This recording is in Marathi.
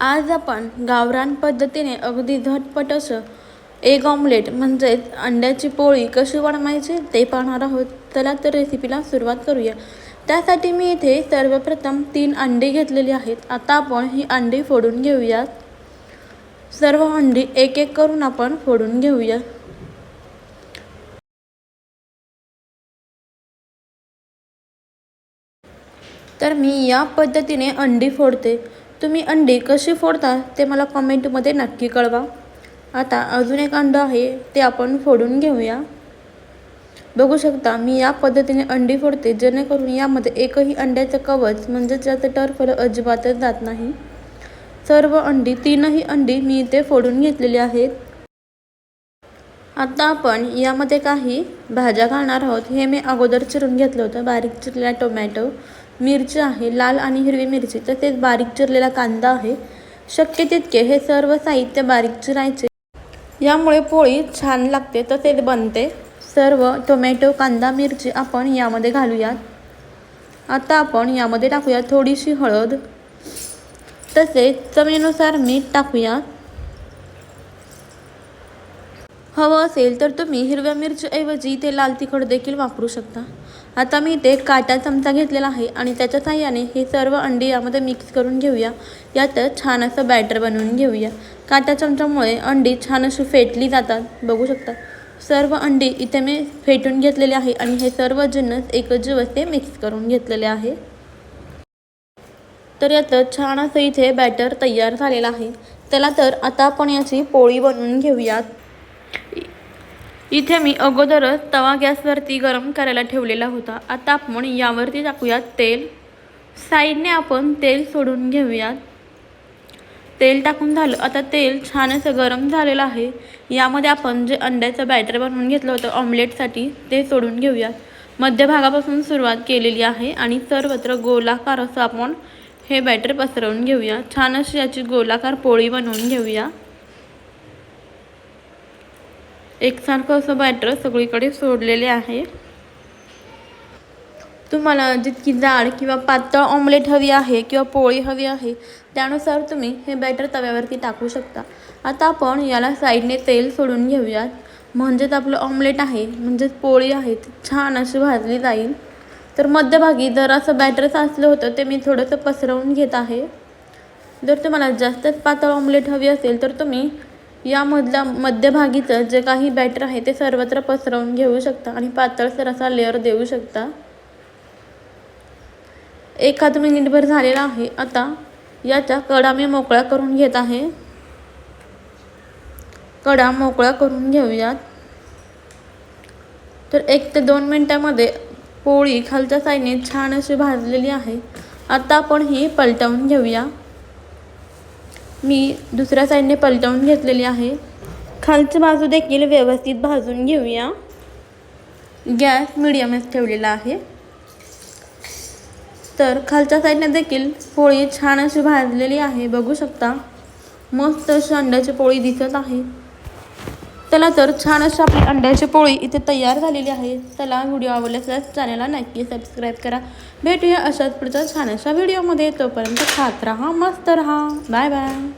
आज आपण गावरान पद्धतीने अगदी झटपट असं एग ऑमलेट म्हणजेच अंड्याची पोळी कशी बनवायची ते पाहणार आहोत. चला तर रेसिपीला सुरुवात करूया. त्यासाठी मी इथे सर्वप्रथम तीन अंडी घेतलेली आहेत. आता आपण ही अंडी फोडून घेऊयात. सर्व अंडी एक एक करून आपण फोडून घेऊया तर मी या पद्धतीने अंडी फोडते. तुम्ही अंडी कशी फोडता ते मला कमेंटमध्ये नक्की कळवा. आता अजून एक अंड आहे ते आपण फोडून घेऊया. बघू शकता मी या पद्धतीने अंडी फोडते जेणेकरून यामध्ये एकही अंड्याचं कवच म्हणजेच त्याचं टर्फल अजिबातच जात नाही. सर्व अंडी तीनही अंडी मी इथे फोडून घेतलेली आहेत. आता आपण यामध्ये काही भाज्या घालणार आहोत. हे मी अगोदर चिरून घेतलं होतं बारीक चिरलेला टोमॅटो. मिरची आहे लाल आणि हिरवी मिरची. तसेच बारीक चिरलेला कांदा आहे. शक्य तितके हे सर्व साहित्य बारीक चिरायचे. यामुळे पोळी छान लागते. तसेच बनते. सर्व टोमॅटो कांदा मिरची आपण यामध्ये घालूयात. आता आपण यामध्ये टाकूया थोडीशी हळद. तसेच चवीनुसार मीठ टाकूयात. हवं असेल तर तुम्ही हिरव्या मिरचीऐवजी ते लाल तिखट देखील वापरू शकता. आता मी इथे काटा चमचा घेतलेला आहे आणि त्याच्या साह्याने हे सर्व अंडी यामध्ये मिक्स करून घेऊया. यात छान असं बॅटर बनवून घेऊया. काटा चमच्यामुळे अंडी छान अशी फेटली जातात. बघू शकता. सर्व अंडी इथे मी फेटून घेतलेले आहे आणि हे सर्व जिन्नस एकच दिवस ते मिक्स करून घेतलेले आहे. तर याचं छान असं इथे बॅटर तयार झालेलं आहे. त्याला तर आता आपण याची पोळी बनवून घेऊयात. इथे मी अगोदरच तवा गॅसवरती गरम करायला ठेवलेला होता. आता आपण यावरती टाकूयात तेल. साईडने आपण तेल सोडून घेऊयात. तेल टाकून झालं. आता तेल छान असं गरम झालेलं आहे. यामध्ये आपण जे अंड्याचं बॅटर बनवून घेतलं होतं ऑमलेटसाठी ते सोडून घेऊयात. मध्यभागापासून सुरुवात केलेली आहे आणि सर्वत्र गोलाकार असं आपण हे बॅटर पसरवून घेऊया. छान अशी याची गोलाकार पोळी बनवून घेऊया. एकसारखं असं बॅटर सगळीकडे सोडलेले आहे. तुम्हाला जितकी जाड किंवा पातळ ऑमलेट हवी आहे किंवा पोळी हवी आहे त्यानुसार तुम्ही हे बॅटर तव्यावरती टाकू शकता. आता आपण याला साईडने तेल सोडून घेऊयात. म्हणजेच आपलं ऑमलेट आहे म्हणजेच पोळी आहे ती छान अशी भाजली जाईल. तर मध्यभागी जर असं बॅटर साचलं होतं ते मी थोडंसं पसरवून घेत आहे. जर तुम्हाला जास्तच पातळ ऑमलेट हवी असेल तर तुम्ही यामधल्या मध्यभागीचं जे काही बॅटर आहे ते सर्वत्र पसरवून घेऊ शकता आणि पातळसर असा लेअर देऊ शकता. एखाद मिनिटभर झालेला आहे. आता याच्या कडा मी मोकळ्या करून घेत आहे. कडा मोकळ्या करून घेऊयात. तर एक ते दोन मिनटामध्ये पोळी खालच्या साईडने छान अशी भाजलेली आहे. आता आपण ही पलटवून घेऊया. मी दुसऱ्या साईडने पलटवून घेतलेली आहे. खालची बाजू देखील व्यवस्थित भाजून घेऊया. गॅस मिडियमच ठेवलेला आहे. तर खालच्या साईडने देखील पोळी छान अशी भाजलेली आहे बघू शकता. मस्त अशी अंड्याची पोळी दिसत आहे. चला तर छान अशी आपली अंड्याची पोळी इथे तयार झालेली आहे. चला व्हिडिओ आवडल्यास चॅनलला नक्की सबस्क्राईब करा. भेटूया अशाच पुढच्या छान अशा व्हिडिओमध्ये. तोपर्यंत खात राहा मस्त राहा. Bye bye.